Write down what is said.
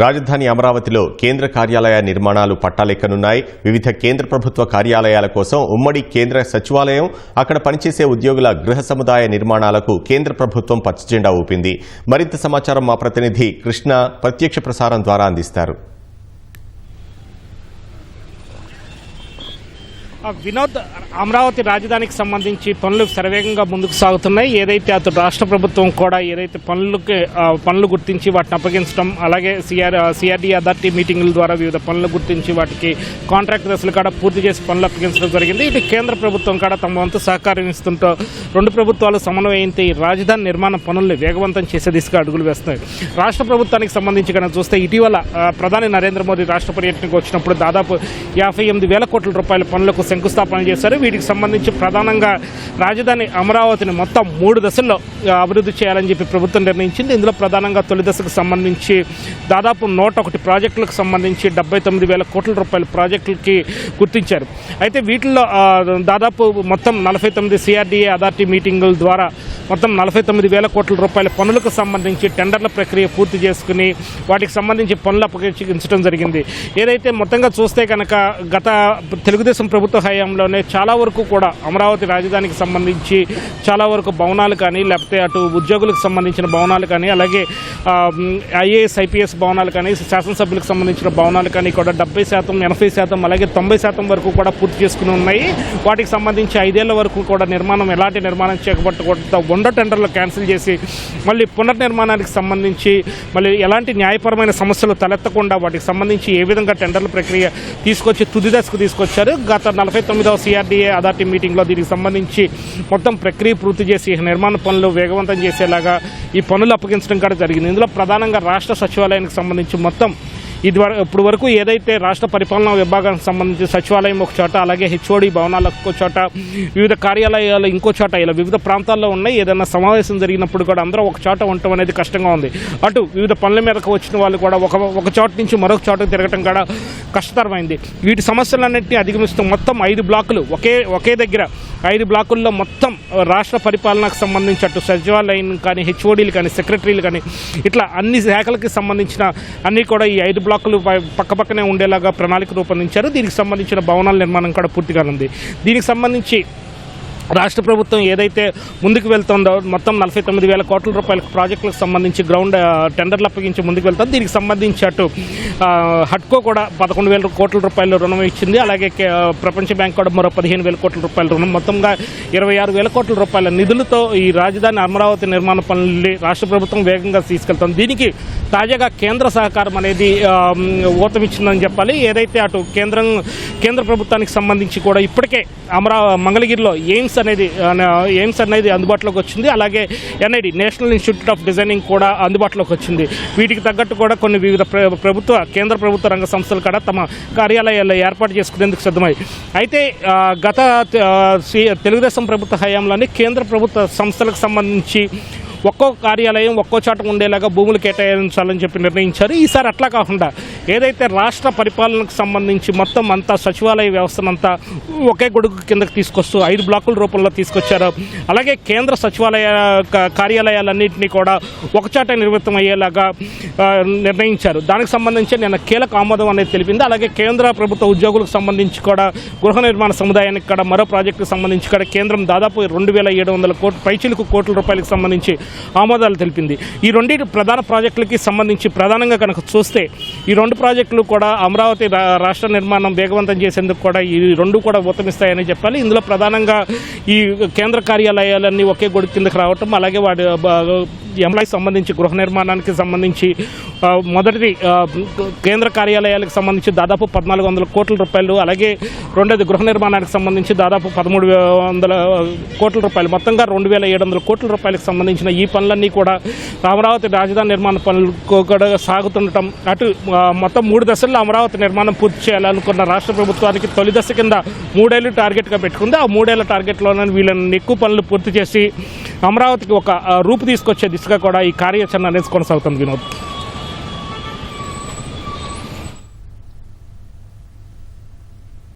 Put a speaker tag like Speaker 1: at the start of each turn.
Speaker 1: రాజధాని అమరావతిలో కేంద్ర కార్యాలయ నిర్మాణాలు పట్టాలెక్కనున్నాయి. వివిధ కేంద్ర ప్రభుత్వ కార్యాలయాల కోసం ఉమ్మడి కేంద్ర సచివాలయం అక్కడ పనిచేసే ఉద్యోగుల గృహ సముదాయ నిర్మాణాలకు కేంద్ర ప్రభుత్వం పచ్చజెండా ఊపింది. మరింత సమాచారం మా ప్రతినిధి కృష్ణ ప్రత్యక్ష ప్రసారం ద్వారా అందిస్తారు.
Speaker 2: వినోద్ అమరావతి రాజధానికి సంబంధించి పనులు శరవేగంగా ముందుకు సాగుతున్నాయి. ఏదైతే అటు రాష్ట్ర ప్రభుత్వం కూడా ఏదైతే పనులకి పనులు గుర్తించి వాటిని అప్పగించడం అలాగే సిఆర్ సిఆర్డీ అథారిటీ మీటింగుల ద్వారా వివిధ పనులు గుర్తించి వాటికి కాంట్రాక్ట్ దశలు కూడా పూర్తి చేసి పనులు అప్పగించడం జరిగింది. ఇటు కేంద్ర ప్రభుత్వం కూడా తమ వంతు సహకారం ఇస్తుంటూ రెండు ప్రభుత్వాలు సమన్వయంతో ఈ రాజధాని నిర్మాణ పనుల్ని వేగవంతం చేసే దిశగా అడుగులు వేస్తున్నాయి. రాష్ట్ర ప్రభుత్వానికి సంబంధించి కనుక చూస్తే ఇటీవల ప్రధాని నరేంద్ర మోదీ రాష్ట్ర పర్యటనకు వచ్చినప్పుడు దాదాపు యాభై ఎనిమిది వేల కోట్ల రూపాయల పనులకు శంకుస్థాపన చేశారు. వీటికి సంబంధించి ప్రధానంగా రాజధాని అమరావతిని మొత్తం మూడు దశల్లో అభివృద్ధి చేయాలని చెప్పి ప్రభుత్వం నిర్ణయించింది. ఇందులో ప్రధానంగా తొలి దశకు సంబంధించి దాదాపు నూట ఒకటి ప్రాజెక్టులకు సంబంధించి డెబ్బై తొమ్మిది వేల కోట్ల రూపాయల ప్రాజెక్టులకి గుర్తించారు. అయితే వీటిల్లో దాదాపు మొత్తం నలభై తొమ్మిది సిఆర్డీఏ అథారిటీ మీటింగుల ద్వారా మొత్తం నలభై తొమ్మిది వేల కోట్ల రూపాయల పనులకు సంబంధించి టెండర్ల ప్రక్రియ పూర్తి చేసుకుని వాటికి సంబంధించి పనులు అప్పగించడం జరిగింది. ఏదైతే మొత్తంగా చూస్తే కనుక గత తెలుగుదేశం ప్రభుత్వ హయాంలోనే చాలా వరకు కూడా అమరావతి రాజధానికి సంబంధించి చాలా వరకు భవనాలు కానీ లేకపోతే అటు ఉద్యోగులకు సంబంధించిన భవనాలు కానీ అలాగే ఐఏఎస్ ఐపీఎస్ భవనాలు కానీ శాసనసభ్యులకు సంబంధించిన భవనాలు కానీ కూడా డెబ్బై శాతం ఎనభై శాతం అలాగే తొంభై శాతం వరకు కూడా పూర్తి చేసుకుని ఉన్నాయి. వాటికి సంబంధించి ఐదేళ్ళ వరకు కూడా నిర్మాణం ఎలాంటి నిర్మాణం చేయకపోతే వండ టెండర్లు క్యాన్సిల్ చేసి మళ్ళీ పునర్నిర్మాణానికి సంబంధించి మళ్ళీ ఎలాంటి న్యాయపరమైన సమస్యలు తలెత్తకుండా వాటికి సంబంధించి ఏ విధంగా టెండర్ల ప్రక్రియ తీసుకొచ్చి తుది దశకు తీసుకొచ్చారు. గత నలభై తొమ్మిదవ సిఆర్డీఏ అథారిటీ మీటింగ్లో దీనికి సంబంధించి మొత్తం ప్రక్రియ పూర్తి చేసి నిర్మాణ పనులు వేగవంతం చేసేలాగా ఈ పనులు అప్పగించడం కూడా జరిగింది. ఇందులో ప్రధానంగా రాష్ట్ర సచివాలయానికి సంబంధించి మొత్తం ఇది వరకు ఇప్పుడు వరకు ఏదైతే రాష్ట్ర పరిపాలనా విభాగానికి సంబంధించి సచివాలయం ఒక చోట అలాగే హెచ్ఓడి భవనాలు ఒక చోట వివిధ కార్యాలయాలు ఇంకో చోట ఇలా వివిధ ప్రాంతాల్లో ఉన్నాయి. ఏదైనా సమావేశం జరిగినప్పుడు కూడా అందరూ ఒక చోట ఉండటం అనేది కష్టంగా ఉంది. అటు వివిధ పనుల మేరకు వచ్చిన వాళ్ళు కూడా ఒక ఒక చోట నుంచి మరొక చోటకు తిరగటం కూడా కష్టతరమైంది. వీటి సమస్యలన్నింటినీ అధిగమిస్తూ మొత్తం ఐదు బ్లాకులు ఒకే ఒకే దగ్గర ఐదు బ్లాకుల్లో మొత్తం రాష్ట్ర పరిపాలనకు సంబంధించి అటు సచివాలయం కానీ హెచ్ఓడీలు కానీ సెక్రటరీలు కానీ ఇట్లా అన్ని శాఖలకి సంబంధించిన అన్నీ కూడా ఈ ఐదు బ్లాకులు పక్కపక్కనే ఉండేలాగా ప్రణాళిక రూపొందించారు. దీనికి సంబంధించిన భవనాల నిర్మాణం కూడా పూర్తిగా ఉంది. దీనికి సంబంధించి రాష్ట్ర ప్రభుత్వం ఏదైతే ముందుకు వెళ్తుందో మొత్తం నలభై తొమ్మిది వేల కోట్ల రూపాయల ప్రాజెక్టులకు సంబంధించి గ్రౌండ్ టెండర్లు అప్పగించి ముందుకు వెళ్తుంది. దీనికి సంబంధించి అటు హట్కో కూడా పదకొండు వేల కోట్ల రూపాయల రుణం ఇచ్చింది. అలాగే ప్రపంచ బ్యాంక్ కూడా మరో పదిహేను వేల కోట్ల రూపాయల రుణం మొత్తంగా ఇరవై ఆరు వేల కోట్ల రూపాయల నిధులతో ఈ రాజధాని అమరావతి నిర్మాణ పనులు రాష్ట్ర ప్రభుత్వం వేగంగా తీసుకెళ్తుంది. దీనికి తాజాగా కేంద్ర సహకారం అనేది ఊతమిచ్చిందని చెప్పాలి. ఏదైతే అటు కేంద్రం కేంద్ర ప్రభుత్వానికి సంబంధించి కూడా ఇప్పటికే అమరా మంగళగిరిలో ఎయిమ్స్ అనేది ఎయిమ్స్ అనేది అందుబాటులోకి వచ్చింది. అలాగే NID national institute of designing కూడా అందుబాటులోకి వచ్చింది. వీటికి తగ్గట్టు కూడా కొన్ని వివిధ ప్రభుత్వ కేంద్ర ప్రభుత్వ రంగ సంస్థలు కూడా తమ కార్యాలయాల్లో ఏర్పాటు చేసుకునేందుకు సిద్ధమై అయితే గత సి- తెలుగుదేశం ప్రభుత్వ హయాంలోనే కేంద్ర ప్రభుత్వ సంస్థలకు సంబంధించి ఒక్కో కార్యాలయం ఒక్కో చోట ఉండేలాగా భూములు కేటాయించాలని చెప్పి నిర్ణయించారు. ఈసారి అట్లా కాకుండా ఏదైతే రాష్ట్ర పరిపాలనకు సంబంధించి మొత్తం అంతా సచివాలయ వ్యవస్థనంతా ఒకే గొడుగు కిందకు తీసుకొస్తూ ఐదు బ్లాకుల రూపంలో తీసుకొచ్చారు. అలాగే కేంద్ర సచివాలయ కార్యాలయాలన్నింటినీ కూడా ఒకచోట నిర్మితం అయ్యేలాగా నిర్ణయించారు. దానికి సంబంధించి నిన్న కీలక ఆమోదం అనేది తెలిపింది. అలాగే కేంద్ర ప్రభుత్వ ఉద్యోగులకు సంబంధించి కూడా గృహ నిర్మాణ సముదాయానికి కూడా మరో ప్రాజెక్టుకు సంబంధించి కూడా కేంద్రం దాదాపు రెండు వేల ఏడు వందల కోట్ల పైచిలకు కోట్ల రూపాయలకు సంబంధించి ఆమోదాలు తెలిపింది. ఈ రెండింటి ప్రధాన ప్రాజెక్టులకి సంబంధించి ప్రధానంగా కనుక చూస్తే ఈ రెండు ప్రాజెక్టులు కూడా అమరావతి రా- రాష్ట్ర నిర్మాణం వేగవంతం చేసేందుకు కూడా ఈ రెండు కూడా ఊతమిస్తాయని చెప్పాలి. ఇందులో ప్రధానంగా ఈ కేంద్ర కార్యాలయాలన్నీ ఒకే గొడుగు కిందకు రావటం అలాగే వాటి ఎంప్లాయీస్ సంబంధించి గృహ నిర్మాణానికి సంబంధించి మొదటిది కేంద్ర కార్యాలయాలకు సంబంధించి దాదాపు పద్నాలుగు వందల కోట్ల రూపాయలు అలాగే రెండోది గృహ నిర్మాణానికి సంబంధించి దాదాపు పదమూడు వందల కోట్ల రూపాయలు. మొత్తంగా రెండు వేల ఏడు వందల కోట్ల రూపాయలకు సంబంధించిన ఈ పనులన్నీ కూడా అమరావతి రాజధాని నిర్మాణ పనులు కూడా సాగుతుండటం అటు మొత్తం మూడు దశల్లో అమరావతి నిర్మాణం పూర్తి చేయాలనుకున్న రాష్ట్ర ప్రభుత్వానికి తొలి దశ కింద మూడేళ్ళు టార్గెట్గా పెట్టుకుంది. ఆ మూడేళ్ళ టార్గెట్లోనే వీళ్ళని ఎక్కువ పనులు పూర్తి చేసి అమరావతికి ఒక రూపు తీసుకొచ్చే దిశగా కూడా ఈ కార్యాచరణ అనేది కొనసాగుతుంది వినోద్.